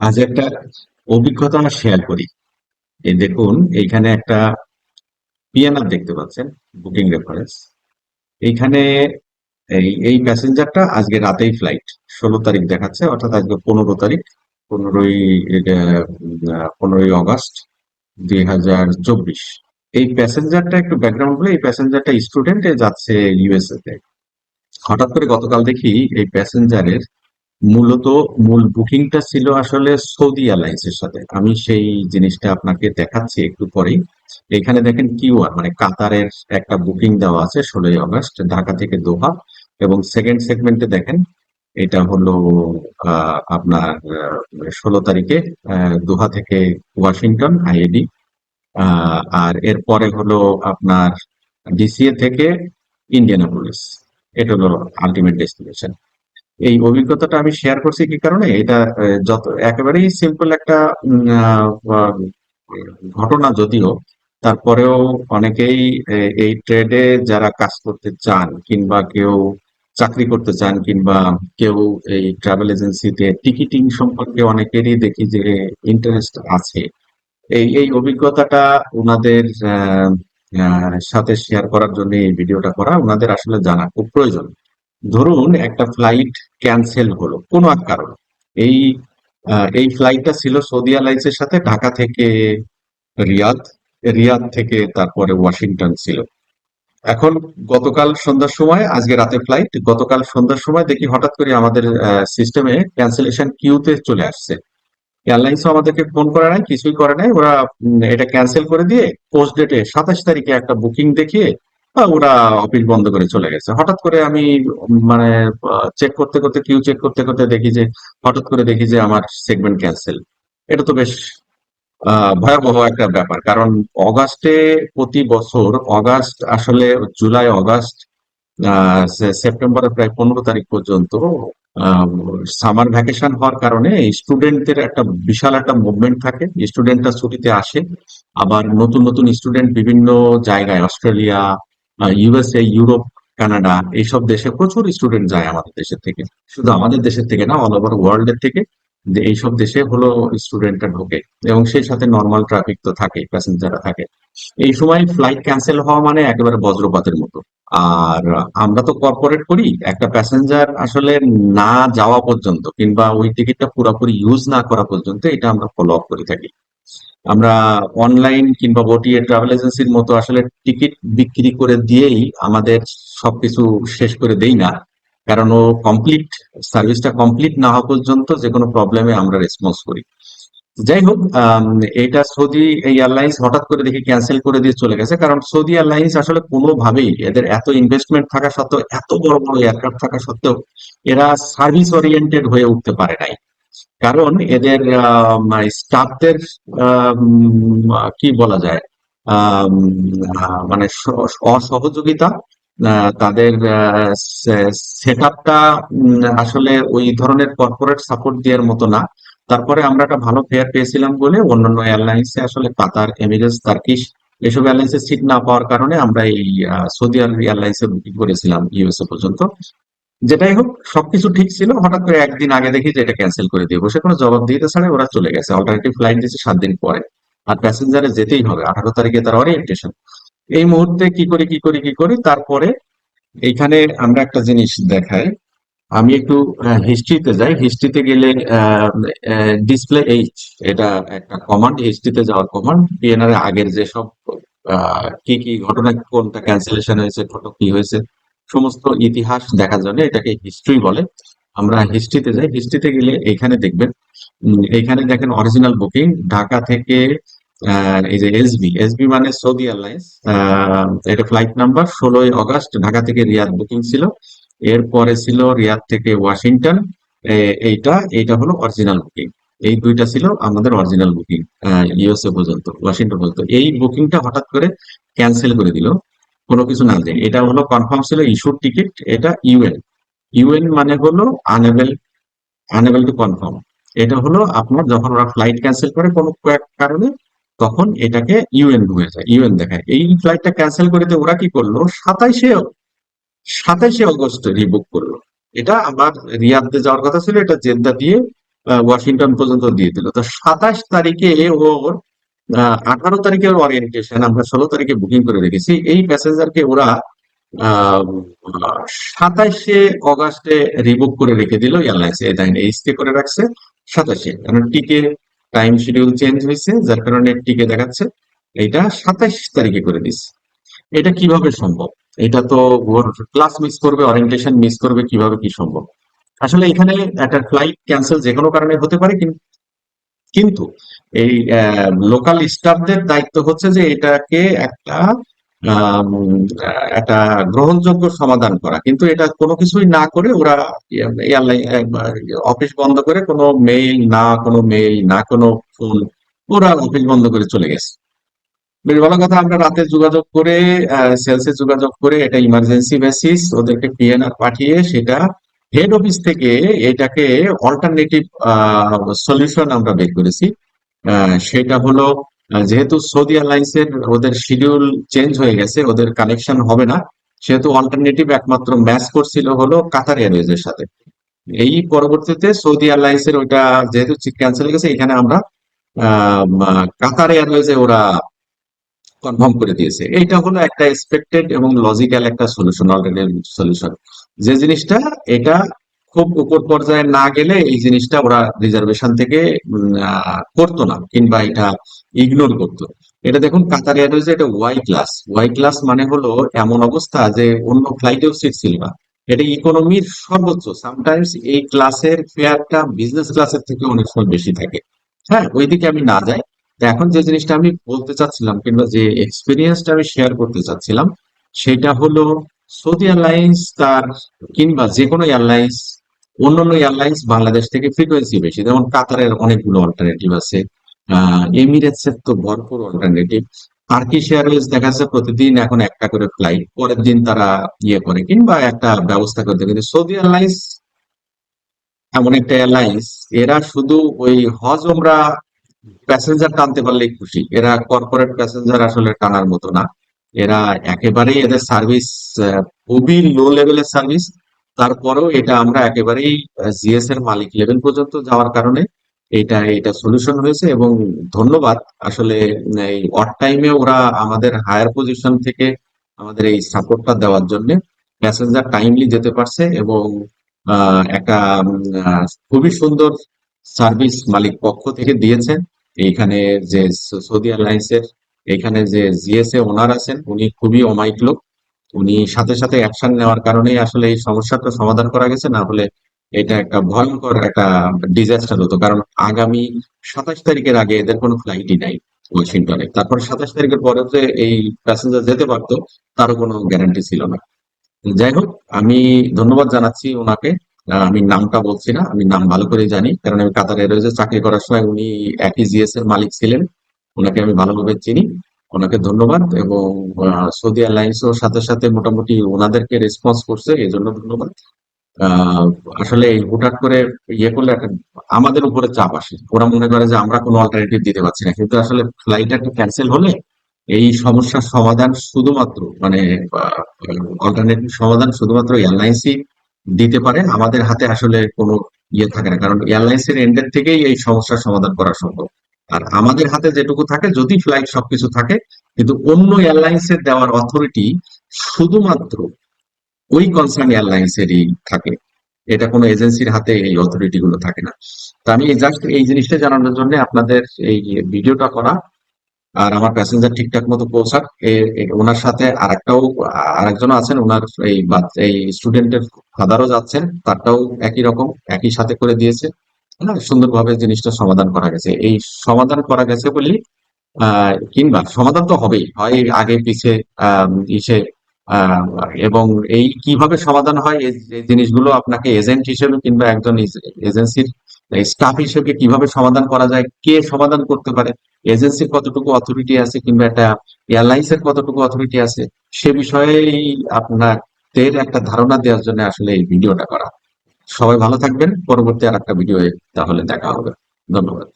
আজ একটা অভিজ্ঞতা আমরা শেয়ার করি। এই দেখুন, এইখানে একটা পিএনআর দেখতে পাচ্ছেন বুকিং রেফারেন্স এইখানে এই এই প্যাসেঞ্জারটা আজকে রাতেই ফ্লাইট ষোলো তারিখ দেখাচ্ছে, অর্থাৎ আজকে পনেরো তারিখ, পনেরোই পনেরোই আগস্ট দুই হাজার চব্বিশ। এই প্যাসেঞ্জারটা একটু ব্যাকগ্রাউন্ড বলে, এই প্যাসেঞ্জারটা স্টুডেন্ট যাচ্ছে ইউএসএ তে। হঠাৎ করে গতকাল দেখি এই প্যাসেঞ্জারের মূলত মূল বুকিংটা ছিল আসলে সৌদি এয়ারলাইন্সের সাথে। আমি সেই জিনিসটা আপনাকে দেখাচ্ছি একটু পরেই। এখানে দেখেন কিউআর মানে কাতারের একটা বুকিং দেওয়া আছে ষোলোই আগস্ট, ঢাকা থেকে দোহা। এবং সেকেন্ড সেগমেন্টে দেখেন, এটা হলো আপনার ষোলো তারিখে দোহা থেকে ওয়াশিংটন আইএডি আর এরপরে হলো আপনার ডিসিএ থেকে ইন্ডিয়ানাপোলিস এটা হলো আলটিমেট ডেস্টিনেশন এই অভিজ্ঞতাটা আমি শেয়ার করছি কি কারণে? এটা যত, একেবারেই সিম্পল একটা ঘটনা যদিও, তারপরেও অনেকেই এই ট্রেডে যারা কাজ করতে চান কিংবা কেউ চাকরি করতে চান কিংবা কেউ এই ট্রাভেল এজেন্সিতে টিকিটিং সম্পর্কে অনেকেরই দেখি যে ইন্টারেস্ট আছে। এই এই অভিজ্ঞতাটা ওনাদের সাথে শেয়ার করার জন্য এই ভিডিওটা করা ওনাদের আসলে জানা খুব প্রয়োজন। ধরুন একটা ফ্লাইট ক্যান্সেল হলো, কোনো এক কারণে। এই এই ফ্লাইটটা ছিল সৌদি এয়ারলাইন্সের সাথে, ঢাকা থেকে রিয়াদ রিয়াদ থেকে তারপরে ওয়াশিংটন ছিল। এখন গতকাল সন্ধ্যার সময়, আজকে রাতে ফ্লাইট গতকাল সন্ধ্যার সময় দেখি হঠাৎ করে আমাদের সিস্টেমে ক্যান্সেলেশন কিউতে চলে আসছে। এয়ারলাইন্সও আমাদেরকে ফোন করে নাই, কিছুই করে নাই। ওরা এটা ক্যান্সেল করে দিয়ে পোস্ট ডেটে সাতাশ তারিখে একটা বুকিং দেখিয়ে ওরা অফিস বন্ধ করে চলে গেছে। হঠাৎ করে আমি মানে চেক করতে করতে কিউ চেক করতে করতে দেখি যে, হঠাৎ করে দেখি যে আমার সেগমেন্ট ক্যান্সেল এটা তো বেশ ভয়াবহ একটা ব্যাপার। কারণ অগাস্টে প্রতি বছর, অগাস্ট আসলে জুলাই, অগাস্ট সেপ্টেম্বরের প্রায় পনেরো তারিখ পর্যন্ত সামার ভ্যাকেশন হওয়ার কারণে স্টুডেন্টদের একটা বিশাল একটা মুভমেন্ট থাকে। স্টুডেন্টরা ছুটিতে আসে। আবার নতুন নতুন স্টুডেন্ট বিভিন্ন জায়গায়, অস্ট্রেলিয়া ইউএসএ ইউরোপ কানাডা এইসব দেশে প্রচুর স্টুডেন্ট যায় আমাদের দেশের থেকে। শুধু আমাদের দেশের থেকে না অল ওভার ওয়ার্ল্ড এর থেকে যে এইসব দেশে হলো স্টুডেন্টরা ঢোকে। এবং সেই সাথে নর্মাল ট্রাফিক তো থাকে প্যাসেঞ্জাররা থাকে। এই সময় ফ্লাইট ক্যান্সেল হওয়া মানে একেবারে বজ্রপাতের মতো। আর আমরা তো কর্পোরেট করি একটা প্যাসেঞ্জার আসলে না যাওয়া পর্যন্ত কিংবা ওই টিকিটটা পুরোপুরি ইউজ না করা পর্যন্ত এটা আমরা ফলো আপ করে থাকি। আমরা অনলাইন কিংবা ওটিএ ট্রাভেল এজেন্সির মতো আসলে টিকিট বিক্রি করে দিয়েই আমাদের সবকিছু শেষ করে দেই না। কারণ ও কমপ্লিট সার্ভিসটা কমপ্লিট না হওয়া পর্যন্ত যে কোনো প্রবলেমে আমরা রেসপন্স করি। যাই হোক এটা সৌদি এয়ারলাইন্স হঠাৎ করে দেখি ক্যান্সেল করে দিয়ে চলে গেছে। কারণ সৌদি এয়ারলাইন্স আসলে কোনোভাবেই এদের এত ইনভেস্টমেন্ট থাকা সত্ত্বেও, এত বড় বড় এয়ারক্রাফট থাকা সত্ত্বেও এরা সার্ভিস ওরিয়েন্টেড হয়ে উঠতে পারে নাই। কারণ এদের স্টাফদের কি বলা যায় মানে অসহযোগিতা তাদের সেট আপটা আসলে ওই ধরনের কর্পোরেট সাপোর্ট দেওয়ার মতো না। তারপরে আমরা একটা ভালো ফেয়ার পেয়েছিলাম বলে অন্যান্য এয়ারলাইন্সে আসলে কাতার, এমিরেটস, তার্কিশ এসব এয়ারলাইন্সে সিট না পাওয়ার কারণে আমরা এই সৌদি আরব এয়ারলাইন্সে বুকিং করেছিলাম ইউএসএ পর্যন্ত। যেটাই হোক সবকিছু ঠিক ছিল। হঠাৎ করে একদিন আগে দেখি যে এটা ক্যান্সেল করে দিয়ে বসে কোনো জবাব দিতে ছাড়া ওরা চলে গেছে। অল্টারনেটিভ ফ্লাইট দিয়েছে সাত দিন পরে। আর প্যাসেঞ্জারে যেতেই হবে। আঠারো তারিখে তার অরিয়েন্টেশন এই মুহূর্তে কি করি কি করি কি করি? তারপরে এইখানে আমরা একটা জিনিস দেখাই। আমি একটু হিস্ট্রিতে যাই। হিস্ট্রিতে গেলে ডিসপ্লে এইচ এটা একটা কমান্ড হিস্ট্রিতে যাওয়ার কমান্ড পিএনআর আগের যেসব আহ, কি কি ঘটনা কোনটা ক্যান্সেলেশন হয়েছে কত কি হয়েছে সমস্ত ইতিহাস দেখার জন্য এটাকে হিস্ট্রি বলে। আমরা হিস্ট্রিতে যাই। হিস্ট্রিতে গেলে এখানে দেখবেন এখানে দেখেন অরিজিনাল বুকিং ঢাকা থেকে এই যে এসবি এসবি মানে সৌদি এয়ারলাইন্স এটা ফ্লাইট নাম্বার ষোলোই আগস্ট ঢাকা থেকে রিয়াদ বুকিং ছিল। এরপরে ছিল রিয়াদ থেকে ওয়াশিংটন এইটা এইটা হলো অরিজিনাল বুকিং এই দুইটা ছিল আমাদের অরিজিনাল বুকিং ইউএসএ পর্যন্ত ওয়াশিংটন পর্যন্ত। এই বুকিংটা হঠাৎ করে ক্যান্সেল করে দিল। কোনো কিছু না দিয়ে। এটা হলো কনফার্ম ছিল ইস্যুর টিকিট এটা ইউএন ইউএন মানে হলো আনএবল আনএবল টু কনফার্ম এটা হলো আপনার যখন ওরা ফ্লাইট ক্যান্সেল করে কোনো কারণে, তখন এটাকে ইউএন হয়ে যায় ইউএন দেখায়। এই ফ্লাইটটা ক্যান্সেল করে ওরা কি করল? সাতাইশে সাতাইশে অগস্ট রিবুক করল। এটা আমার রিয়াদে যাওয়ার কথা ছিল, এটা জেদ্দা দিয়ে ওয়াশিংটন পর্যন্ত দিয়ে দিল। তো সাতাশ তারিখে ওর আঠারো তারিখে ওর ওরিয়েন্টেশন আমরা ষোলো তারিখে বুকিং করে রেখেছি। এই প্যাসেঞ্জারকে ওরা সাতাশে অগাস্টে রিবুক করে রেখে দিল এয়ারলাইন্স। এই স্টে করে রাখছে সাতাশে। কারণ টিকে টাইম শিডিউল চেঞ্জ হয়েছে, যার কারণে টিকে দেখাচ্ছে। এটা সাতাশ তারিখে করে দিচ্ছে এটা কীভাবে সম্ভব? এটা তো ক্লাস মিস করবে ওরিয়েন্টেশন মিস করবে, কীভাবে কি সম্ভব? আসলে এখানে একটা ফ্লাইট ক্যান্সেল যে কোনো কারণে হতে পারে কিন- কিন্তু এই লোকাল স্টাফদের দায়িত্ব হচ্ছে যে এটাকে একটা একটা গ্রহণযোগ্য সমাধান করা। কিন্তু এটা কোনো কিছুই না করে ওরা অফিস বন্ধ করে কোনো মেইল না, কোনো মেইল না, কোনো ফোন ওরা অফিস বন্ধ করে চলে গেছে। বেশ ভালো কথা, আমরা রাতে যোগাযোগ করে সেলসে যোগাযোগ করে এটা ইমার্জেন্সি বেসিস ওদেরকে পিএনআর পাঠিয়ে সেটা হেড অফিস থেকে এটাকে অল্টারনেটিভ সলিউশন আমরা বের করেছি। সেটা হলো যেহেতু সৌদি এয়ারলাইন্সের ওদের শিডিউল চেঞ্জ হয়ে গেছে, ওদের কানেকশন হবে না, সেহেতু অল্টারনেটিভ একমাত্র ম্যাচ করছিল হলো কাতার এয়ারওয়েজ এর সাথে। এই পরবর্তীতে সৌদি এয়ারলাইন্সের ওইটা যেহেতু ক্যান্সেল গেছে, এখানে আমরা কাতার এয়ারওয়েজে ওরা কনফার্ম করে দিয়েছে। এইটা হলো একটা এক্সপেক্টেড এবং লজিক্যাল একটা সলিউশন অল্টারনেটিভ সলিউশন যে জিনিসটা, এটা খুব উপর পর্যায়ে না গেলে এই জিনিসটা ওরা রিজার্ভেশন থেকে করতো না কিংবা এটা ইগনোর করতো। এটা দেখুন, কাতার এয়ারওয়েজ এটা ওয়াই ক্লাস ওয়াই ক্লাস মানে হলো এমন অবস্থা যে অন্য ফ্লাইটেও সিট ছিল না। এটা ইকোনমির সর্বোচ্চ। সামটাইমস এই ক্লাসের ফেয়ারটা বিজনেস ক্লাসের থেকে অনেক সময় বেশি থাকে। হ্যাঁ ওইদিকে আমি না যাই। এখন যে জিনিসটা আমি বলতে চাচ্ছিলাম কিংবা যে এক্সপিরিয়েন্সটা আমি শেয়ার করতে চাচ্ছিলাম, সেটা হলো সৌদি এয়ারলাইন্স তার কিংবা যে কোনো এয়ারলাইন্স অন্যান্য এয়ারলাইন্স বাংলাদেশ থেকে ফ্রিকোয়েন্সি বেশি। যেমন কাতারের অনেকগুলো অল্টারনেটিভ আছে। এমিরেটস এর তো ভরপুর অল্টারনেটিভ টার্কিশ এয়ারওয়েজ দেখা যাচ্ছে প্রতিদিন এখন একটা করে ফ্লাইট পরের দিন তারা ইয়ে করে, কিংবা একটা ব্যবস্থা করতে কিন্তু সৌদি এয়ারলাইন্স এমন একটা এয়ারলাইন্স এরা শুধু ওই হজ, ওমরা প্যাসেঞ্জার টানতে পারলেই খুশি। এরা কর্পোরেট প্যাসেঞ্জার আসলে টানার মতো না। এরা একেবারেই এদের সার্ভিস খুবই লো লেভেলের সার্ভিস তারপরেও এটা আমরা একেবারেই জিএস এর মালিক লেভেল পর্যন্ত যাওয়ার কারণে এটা এটা সলিউশন হয়েছে এবং ধন্যবাদ। আসলে এই অড টাইমে ওরা আমাদের হায়ার পজিশন থেকে আমাদের এই সাপোর্টটা দেওয়ার জন্য প্যাসেঞ্জার টাইমলি যেতে পারছে এবং আহ, একটা খুবই সুন্দর সার্ভিস মালিক পক্ষ থেকে দিয়েছেন এইখানে যে সৌদি এয়ারলাইন্স এর এখানে যে জিএসএ ওনার আছেন, উনি খুবই অমায়িক লোক। উনি সাথে সাথে অ্যাকশন নেওয়ার কারণে আসলে এই সমস্যাটা সমাধান করা গেছে, না হলে এটা একটা ভয়ঙ্কর একটা ডিজাস্টার হতো। কারণ আগামী সাতাশ তারিখের আগে এদের কোনো ফ্লাইটই নাই ওয়াশিংটনে। তারপর সাতাশ তারিখের পরে যে এই প্যাসেঞ্জার যেতে পারতো, তারও কোনো গ্যারান্টি ছিল না। যাই হোক, আমি ধন্যবাদ জানাচ্ছি ওনাকে। আমি নামটা বলছি না, আমি নাম ভালো করে জানি। কারণ আমি কাতারে রয়েছে, চাকরি করার সময় উনি একই জিএস এর মালিক ছিলেন। ওনাকে আমি ভালোভাবে চিনি। ওনাকে ধন্যবাদ এবং সৌদি এয়ারলাইন্সও সাথে সাথে মোটামুটি ওনাদেরকে রেসপন্স করছে এই জন্য ধন্যবাদ আসলে এই হুটহাট করে ইয়ে করলে একটা আমাদের উপরে চাপ আসে। ওরা মনে করে যে আমরা কোনো অল্টারনেটিভ দিতে পারছি না। কিন্তু আসলে ফ্লাইট একটা ক্যান্সেল হলে এই সমস্যার সমাধান শুধুমাত্র মানে অল্টারনেটিভ সমাধান শুধুমাত্র এয়ারলাইন্সই দিতে পারে। আমাদের হাতে আসলে কোনো ইয়ে থাকে না। কারণ এয়ারলাইন্সের এন্ডের থেকেই এই সমস্যার সমাধান করা সম্ভব। আর আমাদের হাতে যেটুকু থাকে, যদি ফ্লাইট সবকিছু থাকে, কিন্তু অন্য এয়ারলাইন্স এর দেওয়ার অথরিটি শুধুমাত্র ওই কনসার্ন এয়ারলাইন্স এরই থাকে। এটা কোনো এজেন্সির হাতে এই অথরিটি গুলো থাকে না। তো আমি জাস্ট এই জিনিসটা জানানোর জন্য আপনাদের এই ভিডিওটা করা, আর আমার প্যাসেঞ্জার ঠিকঠাক মতো পৌঁছাক। ওনার সাথে আরেকটাও, আরেকজন আছেন, ওনার এই এই স্টুডেন্টের ফাদারও যাচ্ছেন, তারটাও একই রকম, একই সাথে করে দিয়েছে। হ্যাঁ সুন্দরভাবে জিনিসটা সমাধান করা গেছে। এই সমাধান করা গেছে আহ, কিংবা সমাধান তো হবেই। হয় আগে পিছে ইসে এবং এই কীভাবে সমাধান হয় এই জিনিসগুলো আপনাকে এজেন্ট হিসেবে কিংবা একজন এজেন্সির স্টাফ হিসেবে কীভাবে সমাধান করা যায় কে সমাধান করতে পারে এজেন্সির কতটুকু অথরিটি আছে কিংবা একটা এয়ারলাইন্স এর কতটুকু অথরিটি আছে সে বিষয়েই আপনাদের একটা ধারণা দেওয়ার জন্য আসলে এই ভিডিওটা করা। সবাই ভালো থাকবেন। পরবর্তী আর একটা ভিডিও তাহলে দেখা হবে। ধন্যবাদ।